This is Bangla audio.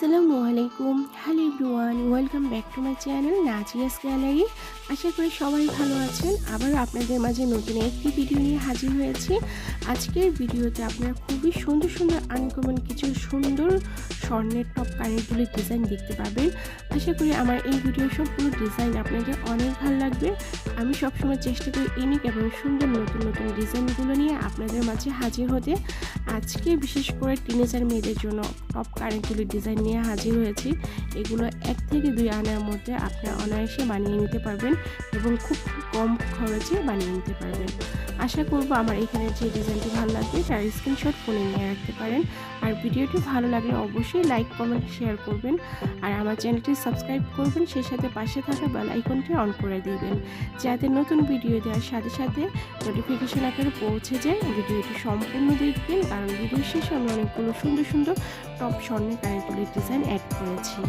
আসসালামু আলাইকুম। Hello everyone welcome back to my channel Nazia's gallery আশা করি সবাই ভালো আছেন। আবার আপনাদের মাঝে নতুন একটি ভিডিও নিয়ে হাজির হয়েছি। আজকের ভিডিওতে আপনারা খুবই সুন্দর সুন্দর আনকমন কিছু সুন্দর স্বর্ণের টপ কানেরগুলির ডিজাইন দেখতে পাবেন। আশা করি আমার এই ভিডিও সবগুলো ডিজাইন আপনাদের অনেক ভালো লাগবে। আমি সবসময় চেষ্টা করি ইউনিক এবং সুন্দর নতুন নতুন ডিজাইনগুলো নিয়ে আপনাদের মাঝে হাজির হতে। আজকে বিশেষ করে টিনেজার মেয়েদের জন্য টপ কানেরগুলির ডিজাইন নিয়ে হাজির হয়েছি। এগুলো এক থেকে দুই আনার মধ্যে আপনি অনায়াসে বানিয়ে নিতে পারবেন এবং খুব কম খরচে বানিয়ে নিতে পারবেন। আশা করব আমার এখানে যে ডিজাইনটি ভালো লাগবে, তার স্ক্রিনশট ফোনে নিয়ে রাখতে পারেন। আর ভিডিওটি ভালো লাগলে অবশ্যই লাইক কমেন্ট শেয়ার করবেন। আর আমার চ্যানেলটি সাবস্ক্রাইব করবেন, সেই সাথে পাশে থাকা বেল আইকনটি অন করে দিবেন। যাতে নতুন ভিডিও দেওয়ার সাথে সাথে নোটিফিকেশন আকারে পৌঁছে যায়, ভিডিওটি সম্পূর্ণ দেখবেন। কারণ ভিডিও শেষে আমি অনেকগুলো সুন্দর সুন্দর টপ স্বর্ণের কানেরগুলির ডিজাইন অ্যাড করেছি।